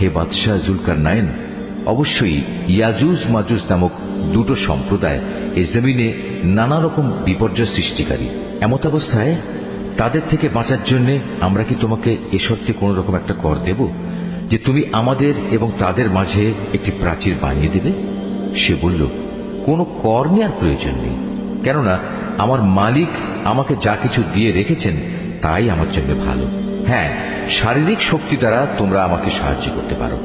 হে বাদশাহ জুলকার নায়েন অবশ্যই ইয়াজুজ মাজুজ নামক দুটো সম্প্রদায় এই জমিনে নানা রকম বিপর্যয় সৃষ্টিকারী। এমত অবস্থায় তাদের থেকে বাঁচার জন্য আমরা কি তোমাকে এ শর্তে কোন রকম একটা কর দেব, যে তুমি আমাদের এবং তাদের মাঝে একটি প্রাচীর বানিয়ে দেবে? সে বলল, কোনো কর নেওয়ার প্রয়োজন নেই, কেননা আমার মালিক আমাকে যা কিছু দিয়ে রেখেছেন তাই আমার জন্য ভালো। হ্যাঁ শারীরিক শক্তি দ্বারা তোমরা আমাকে সাহায্য করতে পারো।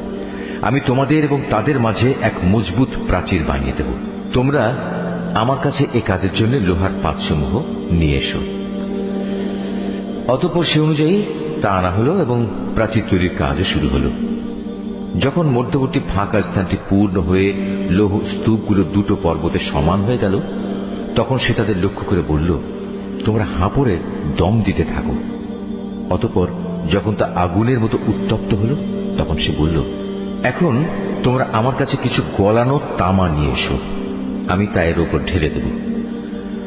আমি তোমাদের এবং তাদের মাঝে এক মজবুত প্রাচীর বানিয়ে দেব। তোমরা আমার কাছে এ কাজের জন্য লোহার পাতসমূহ নিয়ে এসো। অতঃপর সে অনুযায়ী তা আনা হলো এবং প্রাচীর তৈরির কাজও শুরু হলো। যখন মধ্যবর্তী ফাঁকা স্থানটি পূর্ণ হয়ে লৌহ স্তূপগুলো দুটো পর্বতে সমান হয়ে গেল, তখন সে তাদের লক্ষ্য করে বলল, তোমরা হাঁপড়ে দম দিতে থাকো। অতপর যখন তা আগুনের মতো উত্তপ্ত হলো, তখন সে বলল, এখন তোমরা আমার কাছে কিছু গলানো তামা নিয়ে এসো, আমি তা এর উপর ঢেলে দেব।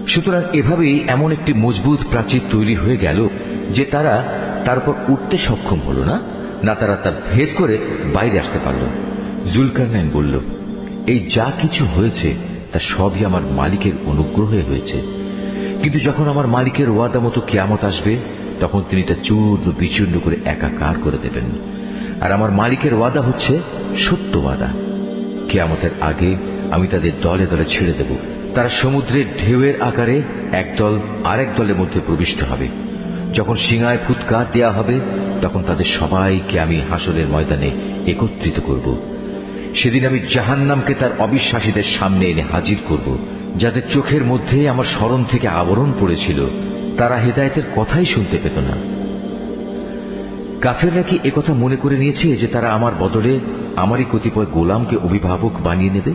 সুতরাং এভাবেই এমন একটি মজবুত প্রাচীর তৈরি হয়ে গেল যে তারা তারপর উঠতে সক্ষম হলো না না তারা তার ভেদ করে বাইরে আসতে পারল। জুলকারনাইন বলল, এই যা কিছু হয়েছে, তা সবই আমার মালিকের অনুগ্রহে হয়েছে। কিন্তু যখন আমার মালিকের ওয়াদা মতো কেয়ামত আসবে তখন তিনি তা চূর্ণ বিচূর্ণ করে একাকার করে দেবেন। আর আমার মালিকের ওয়াদা হচ্ছে সত্য ওয়াদা। কেয়ামতের আগে আমি তাদের দলে দলে ছেড়ে দেব। তারা সমুদ্রের ঢেউয়ের আকারে একদল আরেক দলের মধ্যে প্রবিষ্ট হবে। যখন সিঙায় ফুৎকার দেয়া হবে, তখন তাদের সবাইকে আমি হাসরের ময়দানে একত্রিত করব। সেদিন আমি জাহান্নামকে তার অবিশ্বাসীদের সামনে এনে হাজির করব, যাদের চোখের মধ্যে আমার স্মরণ থেকে আবরণ পড়েছিল। তারা হেদায়েতের কথাই শুনতে পেত না। কাফেররা কি একথা মনে করে নিয়েছে যে তারা আমার বদলে আমারই কতিপয় গোলামকে অভিভাবক বানিয়ে নেবে?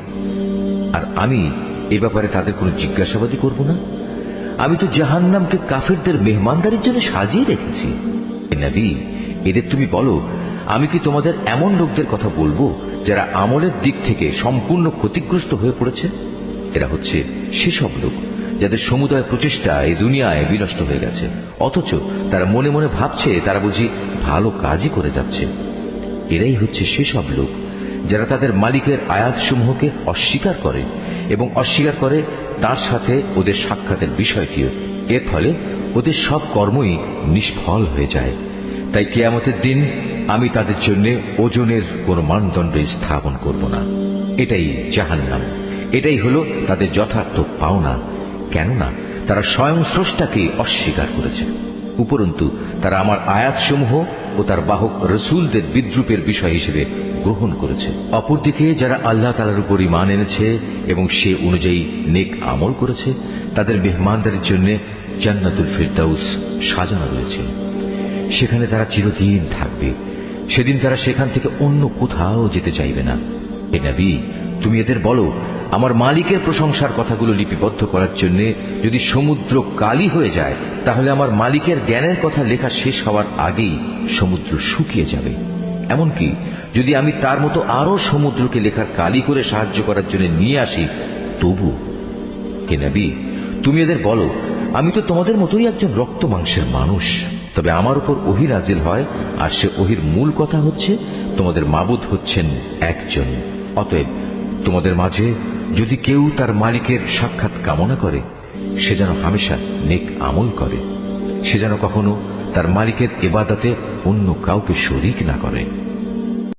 আর আমি এ ব্যাপারে তাদের কোনো জিজ্ঞাসাবাদই করব না। আমি তো জাহান্নামকে কাফেরদের মেহমানদারির জন্য সাজিয়ে রেখেছি। এদের তুমি বলো, আমি কি তোমাদের এমন লোকদের কথা বলব যারা আমলের দিক থেকে সম্পূর্ণ ক্ষতিগ্রস্ত হয়ে পড়েছে? এরা হচ্ছে সেসব লোক। যাদের সমুদায় প্রচেষ্টা এই দুনিয়ায় বিনষ্ট হয়ে গেছে। অথচ তারা মনে মনে ভাবছে, তারা বুঝি ভালো কাজই করে যাচ্ছে। এরাই হচ্ছে সেসব লোক যারা তাদের মালিকের আয়াতসমূহকে অস্বীকার করে এবং অস্বীকার করে তার সাথে ওদের সাক্ষাতের বিষয়টিও। এর ফলে ওদের সব কর্মই নিষ্ফল হয়ে যায়। তাই কেয়ামতের দিন আমি তাদের জন্য ওজনের কোনো মানদণ্ড স্থাপন করব না। এটাই জাহান্নাম। এটাই হলো তাদের যথার্থ পাওনা। কেননা তারা স্বয়ং স্রষ্টাকে অস্বীকার করেছে। উপরন্তু, তারা আমার আয়াতসমূহ ও তার বাহক রসুলদের বিদ্রুপের বিষয় হিসেবে গ্রহণ করেছে। অপরদিকে, যারা আল্লাহ তালার উপর ইমান এনেছে এবং সে অনুযায়ী নেক আমল করেছে, তাদের মেহমানদারির জন্য জান্নাতুল ফিরদাউস সাজানো রয়েছে। সেখানে তারা চিরদিন থাকবে। সেদিন তারা সেখান থেকে অন্য কোথাও যেতে চাইবে না। এ নবী, তুমি এদের বলো আমার মালিকের প্রশংসার কথাগুলো লিপিবদ্ধ করার জন্য যদি সমুদ্র কালি হয়ে যায়, তাহলে আমার মালিকের জ্ঞানের কথা লেখা শেষ হওয়ার আগেই সমুদ্র শুকিয়ে যাবে। এমনকি যদি আমি তার মতো আরও সমুদ্রকে লেখার কালি করে সাহায্য করার জন্য নিয়ে আসি, তবু, হে নবী, তুমি এদের বলো, আমি তো তোমাদের মতোই একজন রক্ত মাংসের মানুষ। তবে আমার উপর ওহি নাজিল হয়, আর সে ওহির মূল কথা হচ্ছে, তোমাদের মাবুদ হচ্ছেন একজন। অতএব তোমাদের মাঝে যদি কেউ তার মালিকের সাক্ষাৎ কামনা করে, সে যেন হামেশা নেক আমল করে। সে যেন কখনো তার মালিকের এবাদাতে অন্য কাউকে শরিক না করে।